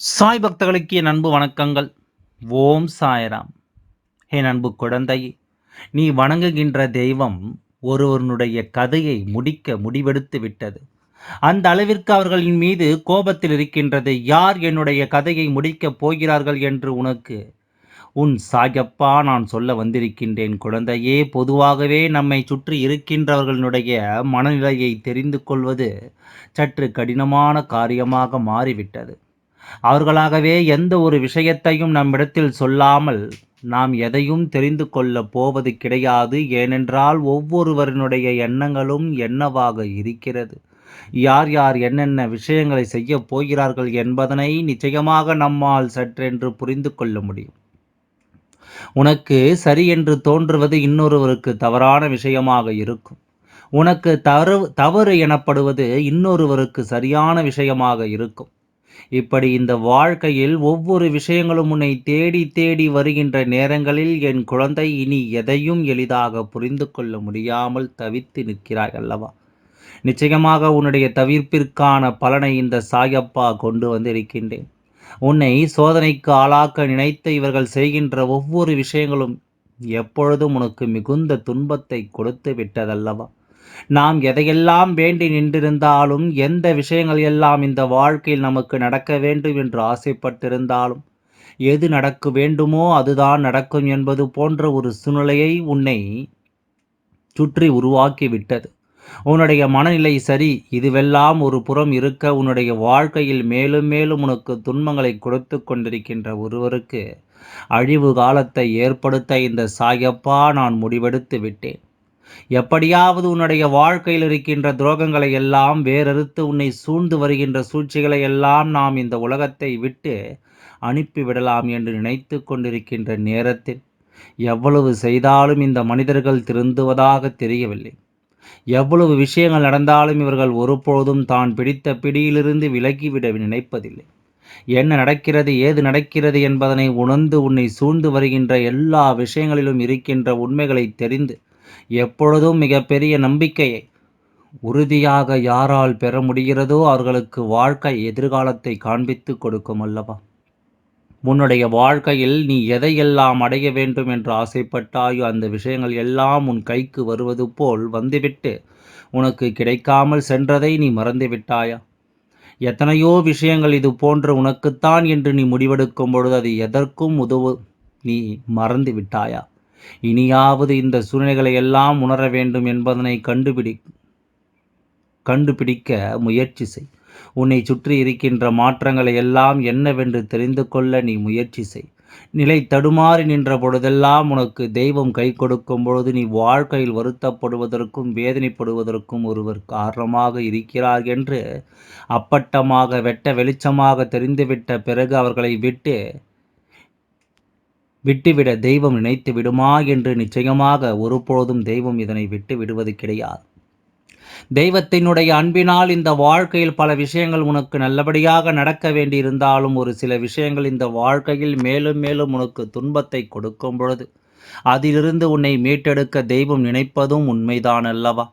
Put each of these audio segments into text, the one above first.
சாய் பக்தர்களுக்கு என் அன்பு வணக்கங்கள். ஓம் சாய்ராம். என் அன்பு குழந்தை நீ வணங்குகின்ற தெய்வம் ஒருவனுடைய கதையை முடிக்க முடிவெடுத்து விட்டது. அந்த அளவிற்கு அவர்களின் மீது கோபத்தில் இருக்கின்றது யார் என்னுடைய கதையை முடிக்கப் போகிறார்கள் என்று உனக்கு? உன் சாயப்பா நான் சொல்ல வந்திருக்கின்றேன் குழந்தையே பொதுவாகவே நம்மை சுற்றி இருக்கின்றவர்களுடைய மனநிலையை தெரிந்து கொள்வது சற்று கடினமான காரியமாக மாறிவிட்டது. அவர்களாகவே எந்த ஒரு விஷயத்தையும் நம்மிடத்தில் சொல்லாமல் நாம் எதையும் தெரிந்து கொள்ள போவது கிடையாது. ஏனென்றால் ஒவ்வொருவரினுடைய எண்ணங்களும் என்னவாக இருக்கிறது? யார் யார் என்னென்ன விஷயங்களை செய்யப் போகிறார்கள் என்பதனை நிச்சயமாக நம்மால் சற்றென்று புரிந்து கொள்ள முடியும். உனக்கு சரி என்று தோன்றுவது இன்னொருவருக்கு தவறான விஷயமாக இருக்கும். உனக்கு தவறு தவறு எனப்படுவது இன்னொருவருக்கு சரியான விஷயமாக இருக்கும். இப்படி இந்த வாழ்க்கையில் ஒவ்வொரு விஷயங்களும் உன்னை தேடி தேடி வருகின்ற நேரங்களில் என் குழந்தை இனி எதையும் எளிதாக புரிந்து கொள்ள முடியாமல் தவித்து நிற்கிறாய் அல்லவா? நிச்சயமாக உன்னுடைய தவிர்ப்பிற்கான பலனை இந்த சாயப்பா கொண்டு வந்திருக்கின்றேன். உன்னை சோதனைக்கு ஆளாக்க நினைத்து இவர்கள் செய்கின்ற ஒவ்வொரு விஷயங்களும் எப்பொழுதும் உனக்கு மிகுந்த துன்பத்தை கொடுத்து விட்டதல்லவா? நாம் எதையெல்லாம் வேண்டி நின்றிருந்தாலும் எந்த விஷயங்கள் எல்லாம் இந்த வாழ்க்கையில் நமக்கு நடக்க வேண்டும் என்று ஆசைப்பட்டிருந்தாலும் எது நடக்க வேண்டுமோ அதுதான் நடக்கும் என்பது போன்ற ஒரு சூழ்நிலையை உன்னை சுற்றி உருவாக்கிவிட்டது. உன்னுடைய மனநிலை சரி இதுவெல்லாம் ஒரு புறம் இருக்க உன்னுடைய வாழ்க்கையில் மேலும் மேலும் உனக்கு துன்பங்களை கொடுத்து கொண்டிருக்கின்ற ஒருவருக்கு அழிவு காலத்தை ஏற்படுத்த இந்த சாயப்பா நான் முடிவெடுத்து விட்டேன். எப்படியாவது உன்னுடைய வாழ்க்கையில் இருக்கின்ற துரோகங்களை எல்லாம் வேறறுத்து உன்னை சூழ்ந்து வருகின்ற சூழ்ச்சிகளை எல்லாம் நாம் இந்த உலகத்தை விட்டு அனுப்பிவிடலாம் என்று நினைத்து கொண்டிருக்கின்ற நேரத்தில் எவ்வளவு செய்தாலும் இந்த மனிதர்கள் திருந்துவதாக தெரியவில்லை. எவ்வளவு விஷயங்கள் நடந்தாலும் இவர்கள் ஒருபொழுதும் தான் பிடித்த பிடியிலிருந்து விலகிவிட நினைப்பதில்லை. என்ன நடக்கிறது ஏது நடக்கிறது என்பதனை உணர்ந்து உன்னை சூழ்ந்து வருகின்ற எல்லா விஷயங்களிலும் இருக்கின்ற உண்மைகளை தெரிந்து எப்பொழுதும் மிகப்பெரிய நம்பிக்கையை உறுதியாக யாரால் பெற முடிகிறதோ அவர்களுக்கு வாழ்க்கை எதிர்காலத்தை காண்பித்து கொடுக்கும் அல்லவா? உன்னுடைய வாழ்க்கையில் நீ எதையெல்லாம் அடைய வேண்டும் என்று ஆசைப்பட்டாயோ அந்த விஷயங்கள் எல்லாம் உன் கைக்கு வருவது போல் வந்துவிட்டு உனக்கு கிடைக்காமல் சென்றதை நீ மறந்துவிட்டாயா எத்தனையோ விஷயங்கள் இது போன்ற உனக்குத்தான் என்று நீ முடிவெடுக்கும் பொழுது அது எதற்கும் உதவு நீ மறந்து விட்டாயா? இனியாவது இந்த சூழ்நிலைகளை எல்லாம் உணர வேண்டும் என்பதனை கண்டுபிடி கண்டுபிடிக்க முயற்சி செய். உன்னை சுற்றி இருக்கின்ற மாற்றங்களை எல்லாம் என்னவென்று தெரிந்து கொள்ள நீ முயற்சி செய். நிலை தடுமாறி நின்ற பொழுதெல்லாம் உனக்கு தெய்வம் கை கொடுக்கும் பொழுது நீ வாழ்க்கையில் வருத்தப்படுவதற்கும் வேதனைப்படுவதற்கும் ஒருவர் காரணமாக இருக்கிறார் என்று அப்பட்டமாக வெட்ட வெளிச்சமாக தெரிந்துவிட்ட பிறகு அவர்களை விட்டு விட்டுவிட தெய்வம் நினைத்து விடுமா என்று நிச்சயமாக ஒருபொழுதும் தெய்வம் இதனை விட்டு விடுவது கிடையாது. தெய்வத்தினுடைய அன்பினால் இந்த வாழ்க்கையில் பல விஷயங்கள் உனக்கு நல்லபடியாக நடக்க வேண்டியிருந்தாலும் ஒரு சில விஷயங்கள் இந்த வாழ்க்கையில் மேலும் மேலும் உனக்கு துன்பத்தை கொடுக்கும் பொழுது அதிலிருந்து உன்னை மீட்டெடுக்க தெய்வம் நினைப்பதும் உண்மைதான் அல்லவா?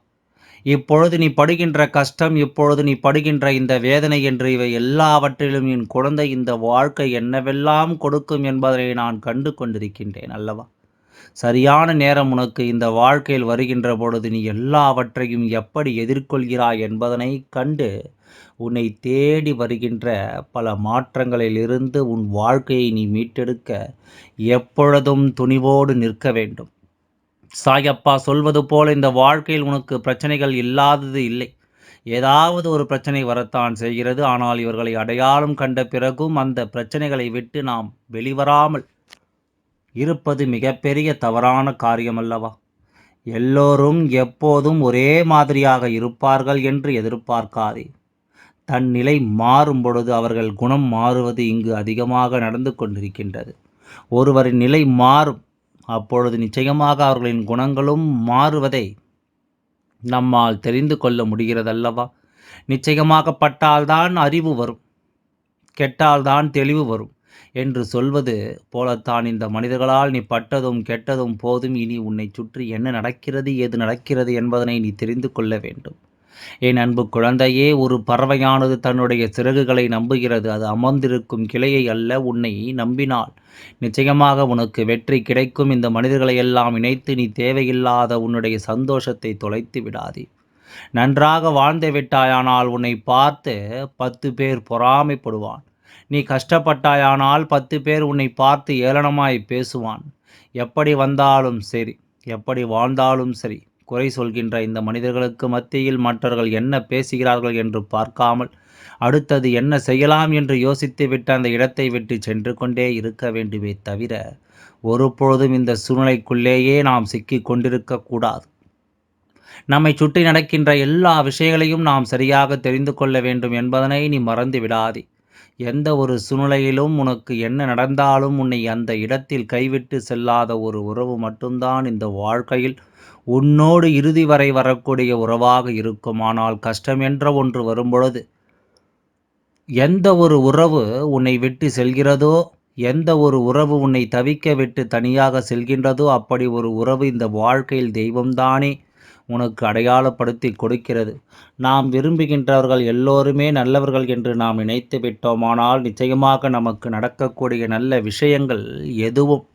இப்பொழுது நீ படுகின்ற கஷ்டம் இப்பொழுது நீ படுகின்ற இந்த வேதனை என்று இவை எல்லாவற்றிலும் என் குழந்தை இந்த வாழ்க்கை என்னவெல்லாம் கொடுக்கும் என்பதை நான் கண்டு கொண்டிருக்கின்றேன் அல்லவா? சரியான நேரம் உனக்கு இந்த வாழ்க்கையில் வருகின்ற பொழுது நீ எல்லாவற்றையும் எப்படி எதிர்கொள்கிறாய் என்பதனை கண்டு உன்னை தேடி வருகின்ற பல மாற்றங்களிலிருந்து உன் வாழ்க்கையை நீ மீட்டெடுக்க எப்பொழுதும் துணிவோடு நிற்க வேண்டும். சாயப்பா சொல்வது போல் இந்த வாழ்க்கையில் உனக்கு பிரச்சனைகள் இல்லாதது இல்லை. ஏதாவது ஒரு பிரச்சனை வரத்தான் செய்கிறது. ஆனால் இவர்களை அடையாளம் கண்ட பிறகும் அந்த பிரச்சனைகளை விட்டு நாம் வெளிவராமல் இருப்பது மிகப்பெரிய தவறான காரியம் அல்லவா எல்லோரும் எப்போதும் ஒரே மாதிரியாக இருப்பார்கள் என்று எதிர்பார்க்காதே. தன் நிலை மாறும் பொழுது அவர்கள் குணம் மாறுவது இங்கு அதிகமாக நடந்து கொண்டிருக்கின்றது. ஒருவரின் நிலை மாறும். அப்பொழுது நிச்சயமாக அவர்களின் குணங்களும் மாறுவதை நம்மால் தெரிந்து கொள்ள முடிகிறதல்லவா? நிச்சயமாகப்பட்டால்தான் அறிவு வரும் கெட்டால்தான் தெளிவு வரும் என்று சொல்வது போலத்தான் இந்த மனிதர்களால் நீ பட்டதும் கெட்டதும் போதும் இனி உன்னை சுற்றி என்ன நடக்கிறது ஏது நடக்கிறது என்பதனை நீ தெரிந்து கொள்ள வேண்டும். என் அன்பு குழந்தையே ஒரு பறவையானது தன்னுடைய சிறகுகளை நம்புகிறது. அது அமர்ந்திருக்கும் கிளையை அல்ல உன்னை நம்பினால். நிச்சயமாக உனக்கு வெற்றி கிடைக்கும். இந்த மனிதர்களை எல்லாம் இணைத்து நீ தேவையில்லாத உன்னுடைய சந்தோஷத்தை தொலைத்து விடாதே. நன்றாக வாழ்ந்து விட்டாயானால் உன்னை பார்த்து பத்து பேர் பொறாமைப்படுவான். நீ கஷ்டப்பட்டாயானால் பத்து பேர் உன்னை பார்த்து ஏளனமாய் பேசுவான். எப்படி வந்தாலும் சரி எப்படி வாழ்ந்தாலும் சரி குறை சொல்கின்ற இந்த மனிதர்களுக்கு மத்தியில் மற்றவர்கள் என்ன பேசுகிறார்கள் என்று பார்க்காமல் அடுத்தது என்ன செய்யலாம் என்று யோசித்து விட்டு அந்த இடத்தை விட்டு சென்று கொண்டே இருக்க வேண்டுமே தவிர ஒருபொழுதும் இந்த சூழ்நிலைக்குள்ளேயே நாம் சிக்கி கொண்டிருக்கக்கூடாது நம்மை சுற்றி நடக்கின்ற எல்லா விஷயங்களையும் நாம் சரியாக தெரிந்து கொள்ள வேண்டும் என்பதனை நீ மறந்து விடாதே. எந்த ஒரு சூழ்நிலையிலும் உனக்கு என்ன நடந்தாலும் உன்னை அந்த இடத்தில் கைவிட்டு செல்லாத ஒரு உறவு மட்டும்தான் இந்த வாழ்க்கையில். உன்னோடு இறுதி வரை வரக்கூடிய உறவாக இருக்கும் ஆனால் கஷ்டம் என்ற ஒன்று வரும்பொழுது எந்த ஒரு உறவு உன்னை விட்டு செல்கிறதோ எந்த ஒரு உறவு உன்னை தவிக்க விட்டு தனியாக செல்கின்றதோ அப்படி ஒரு உறவு இந்த வாழ்க்கையில் தெய்வம்தானே. உனக்கு அடையாளப்படுத்தி கொடுக்கிறது. நாம் விரும்புகின்றவர்கள் எல்லோருமே நல்லவர்கள் என்று நாம் நினைத்து விட்டோமானால் நிச்சயமாக நமக்கு நடக்கக்கூடிய நல்ல விஷயங்கள் எதுவும்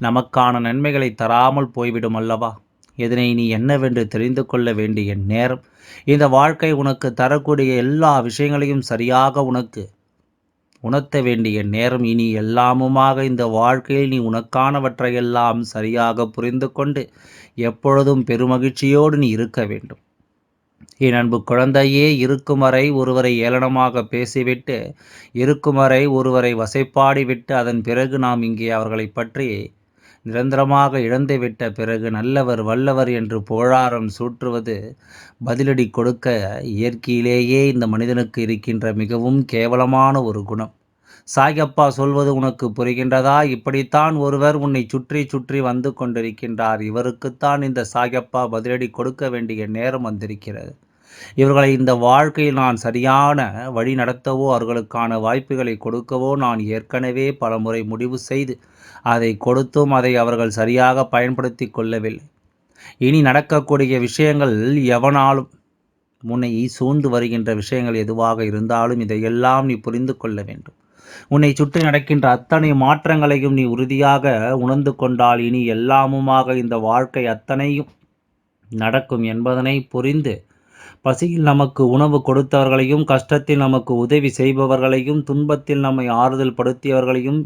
நமக்கான நன்மைகளை தராமல் போய்விடும் அல்லவா? இதனை நீ என்னவென்று தெரிந்து கொள்ள வேண்டிய நேரம். இந்த வாழ்க்கை உனக்கு தரக்கூடிய எல்லா விஷயங்களையும் சரியாக உனக்கு உணர்த்த வேண்டிய நேரம் இனி எல்லாமுமாக இந்த வாழ்க்கையில் நீ உனக்கானவற்றையெல்லாம் சரியாக புரிந்து கொண்டு எப்பொழுதும் பெருமகிழ்ச்சியோடு நீ இருக்க வேண்டும். என் அன்பு குழந்தையே இருக்கும் வரை ஒருவரை ஏளனமாக பேசிவிட்டு இருக்கும் வரை ஒருவரை வசைப்பாடி விட்டு அதன் பிறகு நாம் இங்கே அவர்களை பற்றி நிரந்தரமாக இழந்துவிட்ட பிறகு நல்லவர் வல்லவர் என்று புகழாரம் சூற்றுவது பதிலடி கொடுக்க இயற்கையிலேயே இந்த மனிதனுக்கு இருக்கின்ற மிகவும் கேவலமான ஒரு குணம். சாயப்பா சொல்வது உனக்கு புரிகின்றதா? இப்படித்தான் ஒருவர் உன்னை சுற்றி சுற்றி வந்து கொண்டிருக்கின்றார். இவருக்குத்தான் இந்த சாயப்பா பதிலடி கொடுக்க வேண்டிய நேரம் வந்திருக்கிறது. இவர்களை இந்த வாழ்க்கையில் நான் சரியான வழி நடத்தவோ அவர்களுக்கான வாய்ப்புகளை கொடுக்கவோ நான் ஏற்கனவே பலமுறை முடிவு செய்து அதை கொடுத்தும் அதை அவர்கள் சரியாக பயன்படுத்தி கொள்ளவில்லை. இனி நடக்கக்கூடிய விஷயங்கள் எவனாலும் உன்னை சூழ்ந்து வருகின்ற விஷயங்கள் எதுவாக இருந்தாலும் இதையெல்லாம் நீ புரிந்து கொள்ள வேண்டும். உன்னை சுற்றி நடக்கின்ற அத்தனை மாற்றங்களையும் நீ உறுதியாக உணர்ந்து கொண்டால் இனி எல்லாமுமாக இந்த வாழ்க்கை அத்தனையும் நடக்கும் என்பதனை புரிந்து பசியில் நமக்கு உணவு கொடுத்தவர்களையும் கஷ்டத்தில் நமக்கு உதவி செய்பவர்களையும் துன்பத்தில் நம்மை ஆறுதல் படுத்தியவர்களையும்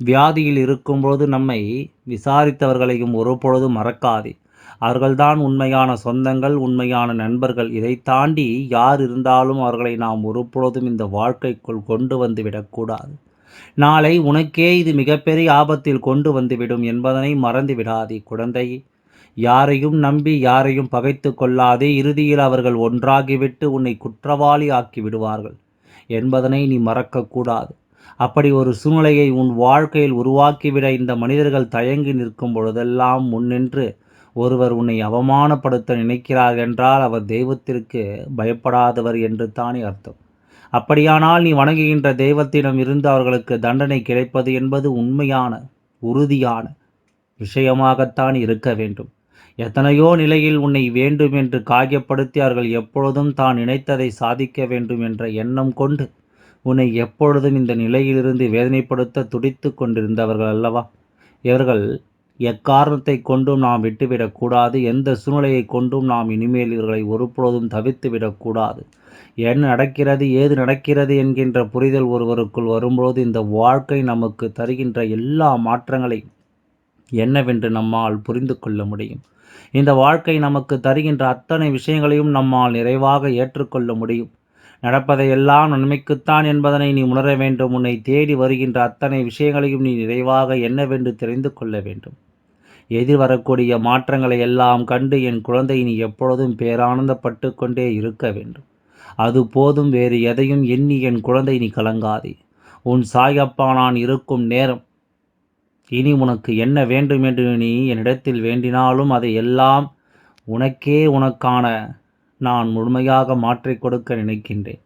வியாதியில் இருக்கும்போது நம்மை விசாரித்தவர்களையும் ஒருபொழுதும் மறக்காதே. அவர்கள்தான் உண்மையான சொந்தங்கள் உண்மையான நண்பர்கள். இதை தாண்டி யார் இருந்தாலும் அவர்களை நாம் ஒருபொழுதும் இந்த வாழ்க்கைக்குள் கொண்டு வந்து விடக்கூடாது. நாளை உனக்கே இது மிகப்பெரிய ஆபத்தில் கொண்டு வந்துவிடும் என்பதனை மறந்து விடாதே குழந்தை யாரையும் நம்பி யாரையும் பகைத்து கொள்ளாதே இறுதியில் அவர்கள் ஒன்றாகிவிட்டு உன்னை குற்றவாளி ஆக்கி விடுவார்கள். என்பதனை நீ மறக்கக்கூடாது அப்படி ஒரு சூழ்நிலையை உன் வாழ்க்கையில் உருவாக்கிவிட இந்த மனிதர்கள் தயங்கி நிற்கும் பொழுதெல்லாம் முன்னின்று ஒருவர் உன்னை அவமானப்படுத்த நினைக்கிறார் என்றால் அவர் தெய்வத்திற்கு பயப்படாதவர் என்று தானே அர்த்தம். அப்படியானால் நீ வணங்குகின்ற தெய்வத்திடம் இருந்து அவர்களுக்கு தண்டனை கிடைப்பது என்பது உண்மையான உறுதியான விஷயமாகத்தான் இருக்க வேண்டும். எத்தனையோ நிலையில் உன்னை வேண்டும் என்று காயப்படுத்தியார்கள் எப்பொழுதும் தான் நினைத்ததை சாதிக்க வேண்டும் என்ற எண்ணம் கொண்டு உன்னை எப்பொழுதும் இந்த நிலையிலிருந்து வேதனைப்படுத்த துடித்து கொண்டிருந்தவர்கள் அல்லவா? இவர்கள் எக்காரணத்தை கொண்டும் நாம் விட்டுவிடக்கூடாது எந்த சூழ்நிலையை கொண்டும் நாம் இனிமேல் இவர்களை ஒருபொழுதும் தவித்து விடக்கூடாது என்ன நடக்கிறது ஏது நடக்கிறது என்கின்ற புரிதல் ஒருவருக்குள் வரும்போது இந்த வாழ்க்கை நமக்கு தருகின்ற எல்லா மாற்றங்களை என்னவென்று நம்மால் புரிந்து கொள்ள முடியும். இந்த வாழ்க்கை நமக்கு தருகின்ற அத்தனை விஷயங்களையும் நம்மால் நிறைவாக ஏற்றுக்கொள்ள முடியும். நடப்பதையெல்லாம் நன்மைக்குத்தான் என்பதனை நீ உணர வேண்டும். உன்னை தேடி வருகின்ற அத்தனை விஷயங்களையும் நீ நிறைவாக என்னவென்று தெரிந்து கொள்ள வேண்டும். எதிர்வரக்கூடிய மாற்றங்களை எல்லாம் கண்டு என் குழந்தை நீ எப்பொழுதும் பேரானந்தப்பட்டு கொண்டே இருக்க வேண்டும். அது போதும் வேறு எதையும் எண்ணி என் குழந்தை நீ கலங்காதே. உன் சாயப்பா நான் இருக்கும் நேரம் இனி உனக்கு என்ன வேண்டும் என்று நீ என்னிடத்தில் வேண்டினாலும் அதை எல்லாம் உனக்கே உனக்கான நான் முழுமையாக மாற்றிக் கொடுக்க நினைக்கின்றேன்.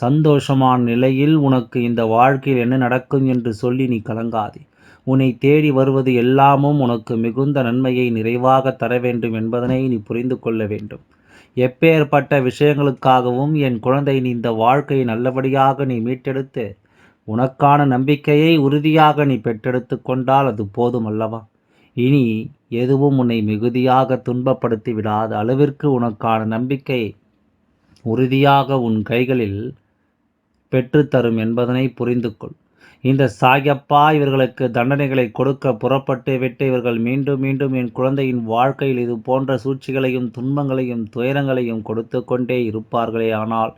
சந்தோஷமான நிலையில் உனக்கு இந்த வாழ்க்கையில் என்ன நடக்கும் என்று சொல்லி நீ கலங்காதே. உன்னை தேடி வருவது எல்லாமும் உனக்கு மிகுந்த நன்மையை நிறைவாக தர வேண்டும் என்பதனை நீ புரிந்து கொள்ள வேண்டும். எப்பேற்பட்ட விஷயங்களுக்காகவும் என் குழந்தை நீ இந்த வாழ்க்கையை நல்லபடியாக நீ மீட்டெடுத்து உனக்கான நம்பிக்கையை உறுதியாக நீ பெற்றெடுத்து கொண்டால் அது போதும் அல்லவா இனி எதுவும் உன்னை மிகுதியாக துன்பப்படுத்தி விடாத அளவிற்கு உனக்கான நம்பிக்கை உறுதியாக உன் கைகளில் பெற்றுத்தரும் என்பதனை புரிந்து கொள் இந்த சாயப்பா இவர்களுக்கு தண்டனைகளை கொடுக்க புறப்பட்டு விட்டு இவர்கள் மீண்டும் மீண்டும் என் குழந்தையின் வாழ்க்கையில் இது போன்ற சூழ்ச்சிகளையும் துன்பங்களையும் துயரங்களையும் கொடுத்து கொண்டே இருப்பார்களே ஆனால்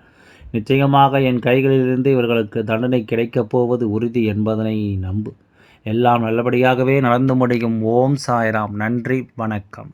நிச்சயமாக என் கைகளிலிருந்து இவர்களுக்கு தண்டனை கிடைக்கப் போவது உறுதி என்பதனை நம்பு. எல்லாம் நல்லபடியாகவே நடந்து முடியும். ஓம் சாய்ராம். நன்றி. வணக்கம்.